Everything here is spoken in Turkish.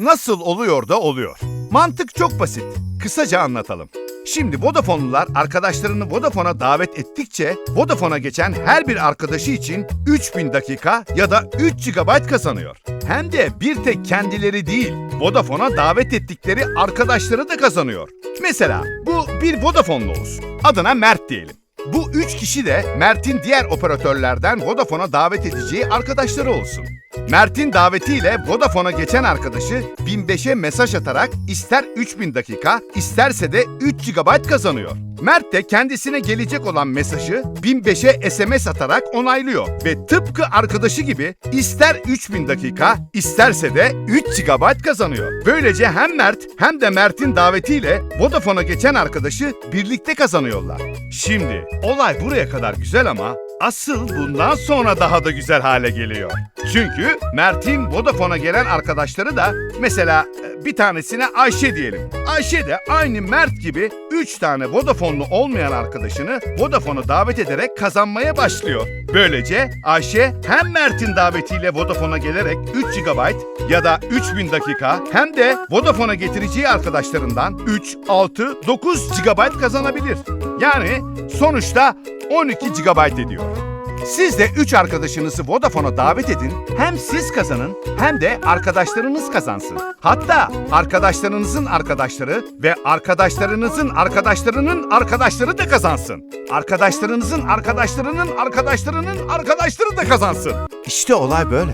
Nasıl oluyor da oluyor. Mantık çok basit. Kısaca anlatalım. Şimdi Vodafone'lular arkadaşlarını Vodafone'a davet ettikçe Vodafone'a geçen her bir arkadaşı için 3000 dakika ya da 3 GB kazanıyor. Hem de bir tek kendileri değil, Vodafone'a davet ettikleri arkadaşları da kazanıyor. Mesela bu bir Vodafone'lu olsun. Adına Mert diyelim. Bu üç kişi de Mert'in diğer operatörlerden Vodafone'a davet edeceği arkadaşları olsun. Mert'in davetiyle Vodafone'a geçen arkadaşı 1005'e mesaj atarak ister 3000 dakika, isterse de 3 GB kazanıyor. Mert de kendisine gelecek olan mesajı 1005'e SMS atarak onaylıyor ve tıpkı arkadaşı gibi ister 3000 dakika, isterse de 3 GB kazanıyor. Böylece hem Mert hem de Mert'in davetiyle Vodafone'a geçen arkadaşı birlikte kazanıyorlar. Şimdi olay buraya kadar güzel ama asıl bundan sonra daha da güzel hale geliyor. Çünkü Mert'in Vodafone'a gelen arkadaşları da mesela e, bir tanesine Ayşe diyelim. Ayşe de aynı Mert gibi 3 tane Vodafone'lu olmayan arkadaşını Vodafone'a davet ederek kazanmaya başlıyor. Böylece Ayşe hem Mert'in davetiyle Vodafone'a gelerek 3 GB ya da 3000 dakika hem de Vodafone'a getireceği arkadaşlarından 3, 6, 9 GB kazanabilir. Yani sonuçta 12 GB ediyor. Siz de 3 arkadaşınızı Vodafone'a davet edin. Hem siz kazanın hem de arkadaşlarınız kazansın. Hatta arkadaşlarınızın arkadaşları ve arkadaşlarınızın arkadaşlarının arkadaşları da kazansın. Arkadaşlarınızın arkadaşlarının arkadaşlarının arkadaşları da kazansın. İşte olay böyle.